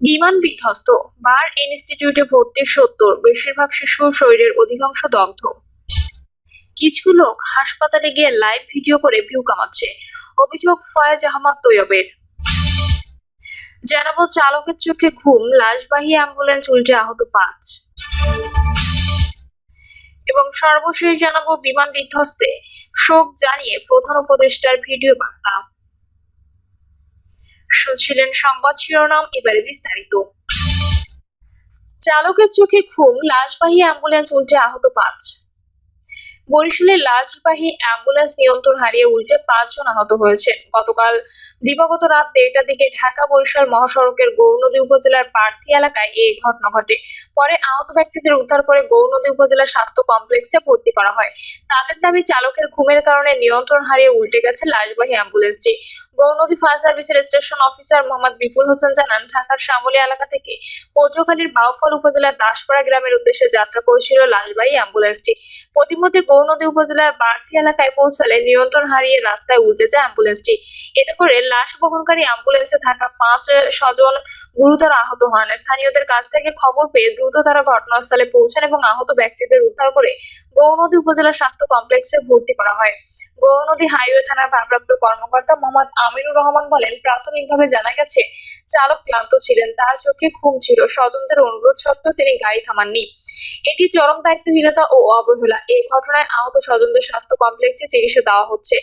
বিমান বিধ্বস্ত, বার ইনস্টিটিউটে ভর্তি সত্তর, বেশিরভাগ শিশুর শরীরের অধিকাংশ দগ্ধ। কিছু লোক হাসপাতালে গিয়ে লাইভ ভিডিও করে ভিউ কামাচ্ছে, অভিযোগ ফয়েজ আহমদ তৈয়বের। জানাব চালকের চোখে ঘুম, লাশবাহী অ্যাম্বুলেন্স উল্টে আহত পাঁচ। এবং সর্বশেষ জানাব বিমান বিধ্বস্তে, শোক জানিয়ে প্রধান উপদেষ্টার ভিডিও বার্তা। শুনছিলেন সংবাদ শিরোনাম, এবারে বিস্তারিত। চালকের চোখে ঘুম, লাশবাহী অ্যাম্বুলেন্স উল্টে আহত পাঁচ। বরিশালের লাশবাহী অ্যাম্বুলেন্স নিয়ন্ত্রণ হারিয়ে উল্টে পাঁচজন আহত হয়েছেন গতকাল দিবাগত রাত দেড়টার দিকে ঢাকা বরিশাল মহাসড়কের গৌরনদী উপজেলার প্রার্থী এলাকায় এই ঘটনা ঘটে। পরে আহত ব্যক্তিদের উদ্ধার করে গৌরনদী উপজেলা স্বাস্থ্য কমপ্লেক্সে ভর্তি করা হয়। তাদের দাবি, চালকের ঘুমের কারণে নিয়ন্ত্রণ হারিয়ে উল্টে গেছে লাশবাহী অ্যাম্বুলেন্সটি। গৌরনদী ফায়ার সার্ভিসের স্টেশন অফিসার মোহাম্মদ বিপুল হোসেন জানান, ঢাকার শ্যামলী এলাকা থেকে পটুয়াখালীর বাউফল উপজেলার দাসপাড়া গ্রামের উদ্দেশ্যে যাত্রা করছিল লাশবাহী অ্যাম্বুলেন্সটি। প্রতিমধ্যে গৌরনদী উপজেলার বাড়তি এলাকায় পৌঁছালে নিয়ন্ত্রণ হারিয়ে রাস্তায় উল্টে যায় অ্যাম্বুলেন্সটি। এতে করে লাশ বহনকারী অ্যাম্বুলেন্সে থাকা পাঁচ স্বজন গুরুতর আহত হন। স্থানীয়দের কাছ থেকে খবর পেয়ে দ্রুত তারা ঘটনাস্থলে পৌঁছান এবং আহত ব্যক্তিদের উদ্ধার করে গৌনদী উপজেলা স্বাস্থ্য কমপ্লেক্সে ভর্তি করা হয়। গৌরনদী হাইওয়ে থানার ভারপ্রাপ্ত কর্মকর্তা মোহাম্মদ আমিনুর রহমান বলেন, প্রাথমিকভাবে জানা গেছে, চালক ক্লান্ত ছিলেন, তার চোখে ঘুম ছিল। স্বজনদের অনুরোধ সত্ত্বেও তিনি গাড়ি থামাননি। এটি চরম দায়িত্বহীনতা ও অবহেলা। এই ঘটনায় আহত স্বজনদের স্বাস্থ্য কমপ্লেক্সে চিকিৎসা দেওয়া হচ্ছে।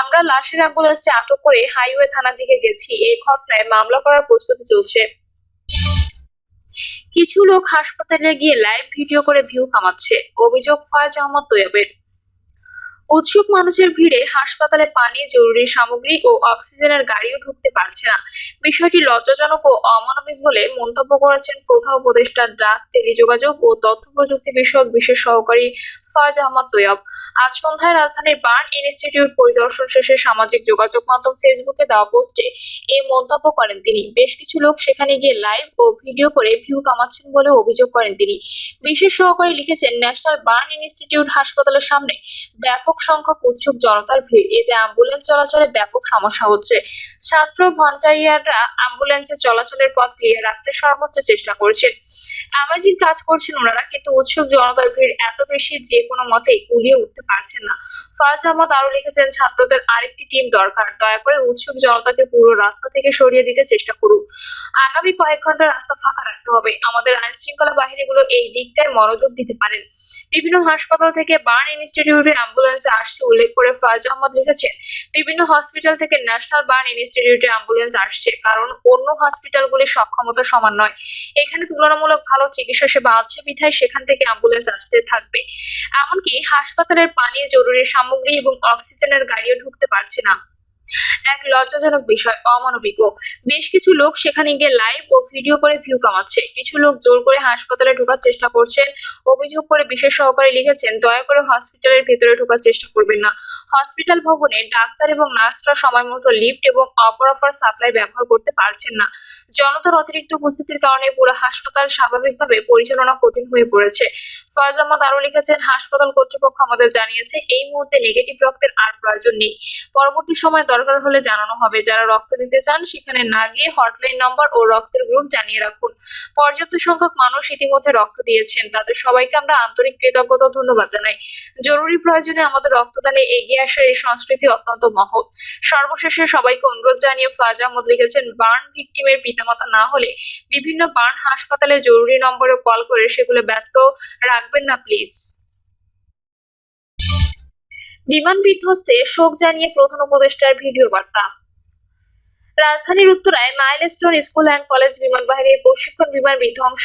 আমরা লাশের অ্যাম্বুলেন্সটি আটক করে হাইওয়ে থানার দিকে গেছি। এই ঘটনায় মামলা করার প্রস্তুতি চলছে। কিছু লোক হাসপাতালে গিয়ে লাইভ ভিডিও করে ভিউ কামাচ্ছে। অভিযোগ, ফয়েজ আহমদ তৈয়বের। উৎসুক মানুষের ভিড়ে হাসপাতালে পানি, জরুরি সামগ্রী ও অক্সিজেনের গাড়িও ঢুকতে পারছে না। বিষয়টি লজ্জাজনক ও অমানবিক বলে মন্তব্য করেছেন প্রধান উপদেষ্টা ডাক, টেলিযোগাযোগ ও তথ্য প্রযুক্তি বিষয়ক বিশেষ সহকারী ফয়েজ আহমদ তৈয়ব আজ সন্ধ্যায় রাজধানীর বার্ন ইনস্টিটিউট পরিদর্শন শেষে সামাজিক যোগাযোগ মাধ্যম ফেসবুকে দেওয়া পোস্টে এই মন্তব্য করেন তিনি। বেশ কিছু লোক সেখানে গিয়ে লাইভ ও ভিডিও করে ভিউ কামাচ্ছেন বলে অভিযোগ করেন তিনি। বিশেষ সহকারী লিখেছেন, ন্যাশনাল বার্ন ইনস্টিটিউট হাসপাতালের সামনে ব্যাপক সংখ্যক উৎসুক জনতার ভিড়। এতে অ্যাম্বুলেন্স চলাচলে ব্যাপক সমস্যা হচ্ছে। ছাত্র ভন্টাইয়াররা অ্যাম্বুলেন্সে চলাচলের পথ ক্লিয়ার রাখতে সর্বোচ্চ চেষ্টা করছেন। অ্যামাজিং কাজ করছেন ওনারা, কিন্তু উৎসুক জনতার ভিড় এত বেশি যে কোনো মতেই গুলিয়ে উঠতে পারছেন না। ফাজ আহমদ আরও লিখেছেন, ছাত্রদের আরেকটি টিম দরকার। দয়া করে উৎসুক জনতাকে পুরো রাস্তা থেকে সরিয়ে দিতে চেষ্টা করুক আগামী কয়েক ঘণ্টা রাস্তা ফাঁকা রাখতে হবে। আমাদের আইন শৃঙ্খলা বাহিনীগুলো এই দিকটায় মনোযোগ দিতে পারেন। বিভিন্ন হাসপাতাল থেকে বার্ন ইনস্টিটিউটে অ্যাম্বুলেন্সে আসছে উল্লেখ করে ফাজ আহমদ লিখেছেন, বিভিন্ন হসপিটাল থেকে ন্যাশনাল বার্ন ইনস্টিটিউটে অ্যাম্বুলেন্স আসছে। কারণ অন্য হসপিটালগুলির সক্ষমতা সমান নয়। এখানে তুলনামূলক ভালো চিকিৎসা সেবা আছে বিধায় সেখান থেকে অ্যাম্বুলেন্স আসতে থাকবে। এমনকি হাসপাতালের পানি জরুরি সামগ্রী এবং অক্সিজেনের গাড়িও ঢুকতে পারছে না। এক লজ্জাজনক বিষয় অমানবিকও বেশ কিছু লোক সেখানে গিয়ে লাইভ ও ভিডিও করে ভিউ কামাচ্ছে। কিছু লোক জোর করে হাসপাতালে ঢোকার চেষ্টা করছেন। অভিযোগ করে বিশেষ সহকারে লিখেছেন, দয়া করে হসপিটালের ভেতরে ঢোকার চেষ্টা করবেন না। হসপিটাল ভবনে ডাক্তার এবং নার্সরা সময় মতো লিফট এবং অপরাফার সাপ্লাই ব্যবহার করতে পারছেন না। জনতার অতিরিক্ত উপস্থিতির কারণে পুরো হাসপাতাল স্বাভাবিকভাবে পরিচালনা কঠিন হয়ে পড়েছে। ফয়জ আহমদ আরও লিখেছেন, হাসপাতাল কর্তৃপক্ষ আমাদের জানিয়েছে, এই মুহূর্তে নেগেটিভ রক্তের আর প্রয়োজন নেই। পরবর্তী সময় দরকার হলে জানানো হবে। যারা রক্ত দিতে চান, সেখানে না গিয়ে হটলাইন নম্বর ও রক্তের গ্রুপ জানিয়ে রাখুন। পর্যাপ্ত সংখ্যক মানুষ ইতিমধ্যে রক্ত দিয়েছেন। তাদের সবাইকে আমরা আন্তরিক কৃতজ্ঞতা ধন্যবাদ জানাই। জরুরি প্রয়োজনে আমাদের রক্তদানে এগিয়ে আসার এই সংস্কৃতি অত্যন্ত মহৎ। সর্বশেষে সবাইকে অনুরোধ জানিয়ে ফাজ আহমদ লিখেছেন, বার্ন ভিকটিমের পিতামাতা না হলে বিভিন্ন বার্ন হাসপাতালে জরুরি নম্বরে কল করে সেগুলো ব্যস্ত রাখবেন না, প্লিজ। বিমান বিধ্বস্তে শোক জানিয়ে প্রধান উপদেষ্টার ভিডিও বার্তা। রাজধানীর উত্তরায় মাইলস্টোন স্কুল অ্যান্ড কলেজ বিমান বাহিনীর প্রশিক্ষণ বিমান বিধ্বংস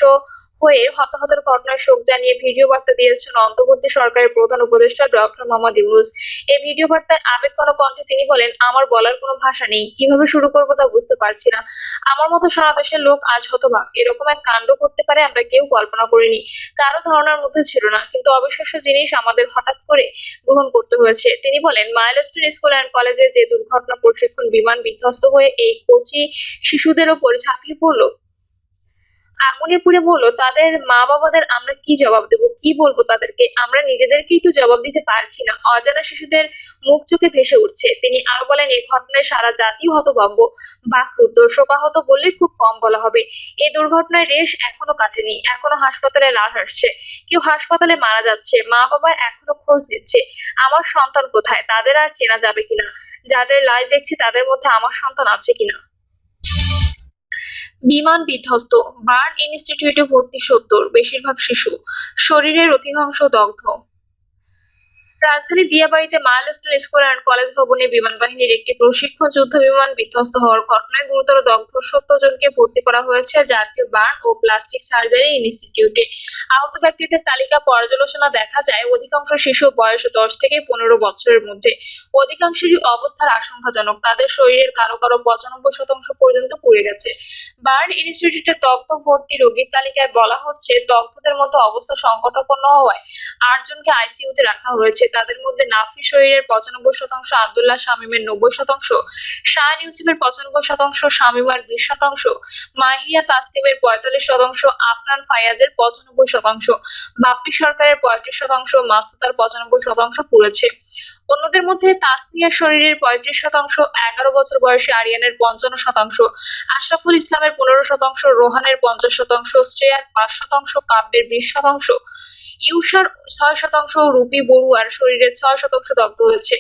হয়ে হতাহতের ঘটনায় শোক জানিয়ে ভিডিও বার্তা দিয়েছেন অন্তর্বর্তী সরকারের প্রধান উপদেষ্টা ডক্টর মোহাম্মদ ইউনুস। এই ভিডিও বার্তায় আবেগ কোনো কণ্ঠে তিনি বলেন, আমার বলার কোনো ভাষা নেই। কীভাবে শুরু করব তা বুঝতে পারছি না। আমার মতো সারা দেশের লোক আজ হতবাক। এরকম এক কাণ্ড করতে পারে আমরা কেউ কল্পনা করিনি। কারও ধারণার মধ্যে ছিল না। কিন্তু অবিশ্বাস্য জিনিস আমাদের হঠাৎ করে গ্রহণ করতে হয়েছে। তিনি বলেন, মাইলস্টোন স্কুল অ্যান্ড কলেজে যে দুর্ঘটনা প্রশিক্ষণ বিমান বিধ্বস্ত হয়ে এই কোচি শিশুদের ওপর ঝাঁপিয়ে পড়ল আগুনে পুড়ে বলল, তাদের মা বাবাদের আমরা কি জবাব দেব? কি বলব তাদেরকে? আমরা নিজেদেরকেই তো জবাব দিতে পারছি না। অজানা শিশুদের মুখ চোখে ভেসে উঠছে। তিনি আরও বলেন এই ঘটনায় সারা জাতি হতভম্ব। বাকরুদ্ধ, শোকাহত বললে খুব কম বলা হবে। এই দুর্ঘটনায় রেশ এখনও কাটেনি। এখনও হাসপাতালে লাশ আসছে। কেউ হাসপাতালে মারা যাচ্ছে। মা বাবা এখনও খোঁজ নিচ্ছে। আমার সন্তান কোথায়? তাদের আর চেনা যাবে কিনা? যাদের লাশ দেখছি তাদের মধ্যে আমার সন্তান আছে কিনা? বিমান বিধ্বস্ত বার্ন ইনস্টিটিউটে ভর্তি সত্তর বেশিরভাগ শিশু। শরীরের অধিকাংশ দগ্ধ। রাজধানী দিয়াবাড়িতে মাইলস্টোন স্কুল অ্যান্ড কলেজ ভবনে বিমান বাহিনীর একটি প্রশিক্ষণ যুদ্ধ বিমান বিধ্বস্ত হওয়ার ঘটনায় গুরুতর দগ্ধ সত্তর জনকে ভর্তি করা হয়েছে জাতীয় বার্ন ও প্লাস্টিক সার্জারি ইনস্টিটিউটে। আহত ব্যক্তিদের তালিকা পর্যালোচনা দেখা যায় অধিকাংশ শিশু বয়স দশ থেকে পনেরো বছরের মধ্যে। অধিকাংশেরই অবস্থার আশঙ্কাজনক। তাদের শরীরের কারও কারও পঁচানব্বই শতাংশ পর্যন্ত পুড়ে গেছে। বার্ন ইনস্টিটিউটে দগ্ধ ভর্তি রোগীর তালিকায় বলা হচ্ছে, দগ্ধদের মধ্যে অবস্থা সংকটাপন্ন হওয়ায় আটজনকে আইসিইউতে রাখা হয়েছে। তাদের মধ্যে নাফি শরীরের পঁচানব্বই শতাংশ, আবদুল্লাহ শামীমের নব্বই শতাংশ, শাহ ইউসুফের পঁচানব্বই শতাংশ শামিমার বিশ শতাংশ, মাহিয়া তাসনিমের পঁয়তাল্লিশ শতাংশ, আফরান ফায়াজের পঁচানব্বই শতাংশ, বাপ্পি সরকারের পঁয়ত্রিশ শতাংশ, মাসুদার পঁচানব্বই শতাংশ পুড়েছে। অন্যদের মধ্যে তাসনিয়ার শরীরের পঁয়ত্রিশ শতাংশ, এগারো বছর বয়সী আরিয়ানের পঞ্চান্ন শতাংশ, আশরাফুল ইসলামের পনেরো শতাংশ, রোহানের পঞ্চাশ শতাংশ, শ্রেয়ার পাঁচ শতাংশ, কাব্যের বিশ শতাংশ ইউষার ছয় শতাংশ রুপি বড়ুয়ার শরীরে ছয় শতাংশ দগ্ধ হয়েছে।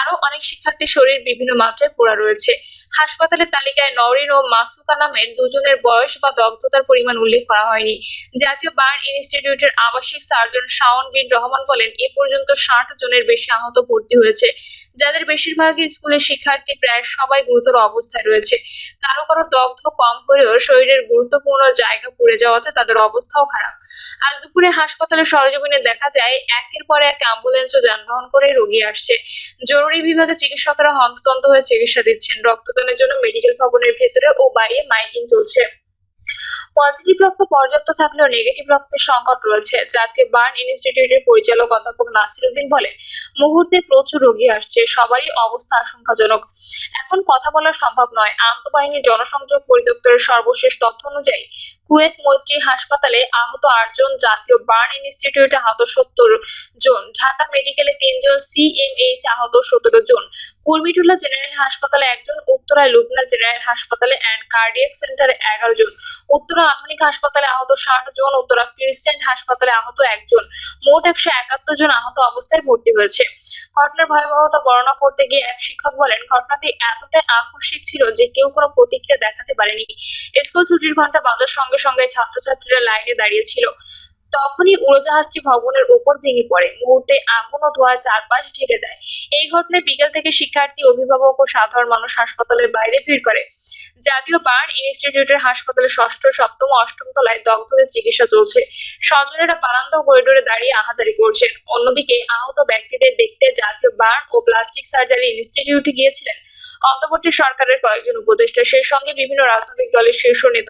আরও অনেক শিক্ষার্থীর শরীর বিভিন্ন মাত্রায় পোড়া রয়েছে। হাসপাতালের তালিকায় নরিন ও মাসুকা নামের দুজনের বয়স বা দগ্ধতার পরিমাণ উল্লেখ করা হয়নি। জাতীয় বার্ন ইনস্টিটিউটের আবাসিক সার্জন শাওন বিন রহমান বলেন, এ পর্যন্ত ষাট জনের বেশি আহত ভর্তি হয়েছে। যাদের বেশিরভাগই স্কুলের শিক্ষার্থী, প্রায় সবাই গুরুতর অবস্থায় রয়েছে। কারও কারও দগ্ধ কম হলেও শরীরের গুরুত্বপূর্ণ জায়গা পুড়ে যাওয়াতে তাদের অবস্থাও খারাপ। আজ দুপুরে হাসপাতালে সরজমিনে দেখা যায়, একের পর এক অ্যাম্বুলেন্স ও যানবাহন করে রোগী আসছে। জরুরি বিভাগে চিকিৎসকরা হন্তদন্ত হয়ে চিকিৎসা দিচ্ছেন। রক্তদানের জন্য মেডিকেল ভবনের ভেতরে ও বাইরে মাইকিং চলছে। পজিটিভ রক্ত পর্যাপ্ত থাকলেও নেগেটিভ রক্তের সংকট রয়েছে, যাকে বার্ন ইনস্টিটিউটের পরিচালক অধ্যাপক নাসিরুদ্দিন বলে মুহূর্তে প্রচুর রোগী আসছে, সবারই অবস্থা আশঙ্কাজনক। এখন কথা বলা সম্ভব নয়। আন্তঃবাহিনী জনসংযোগ পরিদপ্তরের সর্বশেষ তথ্য অনুযায়ী কুয়েত মৈত্রী হাসপাতালে আহত আটজন জাতীয় বার্ন ইনস্টিটিউটে আহত সত্তর জন। ঢাকা মেডিকেলে তিনজন সিএমএইচ আহত সতেরো জন। কুর্মিটুল্লাহ জেনারেল হাসপাতালে একজন উত্তরায় লুবনা জেনারেল হাসপাতালে অ্যান্ড কার্ডিয়াক সেন্টারে এগারো জন। উত্তরা আধুনিক হাসপাতালে আহত ষাট জন, উত্তরা ক্রিসেন্ট হাসপাতালে আহত একজন। মোট একশো একাত্তর জন আহত অবস্থায় ভর্তি হয়েছে। ঘটনার ভয়াবহতা বর্ণনা করতে গিয়ে এক শিক্ষক বলেন, ঘটনাটি এতটাই আকস্মিক ছিল যে কেউ কোনো প্রতিক্রিয়া দেখাতে পারেনি। স্কুল ছুটির ঘণ্টা বাজার সঙ্গে সঙ্গে ছাত্রছাত্রীরা লাইনে দাঁড়িয়েছিল তখনই উড়োজাহাজটি ভবনের উপর ভেঙে পড়ে। মুহূর্তে আগুন ও ধোঁয়ায় চারপাশ ঢেকে যায়। এই ঘটনায় বিকেল থেকে শিক্ষার্থী, অভিভাবক ও সাধারণ মানুষ হাসপাতালের বাইরে ভিড় করে। জাতীয় বার্ন ইনস্টিটিউটের হাসপাতালের ষষ্ঠ, সপ্তম, অষ্টম তলায় দগ্ধদের চিকিৎসা চলছে। স্বজনেরা ও করিডোরে দাঁড়িয়ে আহাজারি করছেন। অন্যদিকে আহত ব্যক্তিদের দেখতে জাতীয় বার্ন ও প্লাস্টিক সার্জারি ইনস্টিটিউটে গিয়েছিলেন। অন্তর্বর্তী সরকারের কয়েকজন উপদেষ্টা, সেই সঙ্গে বিভিন্ন রাজনৈতিক দলের শীর্ষ নেতা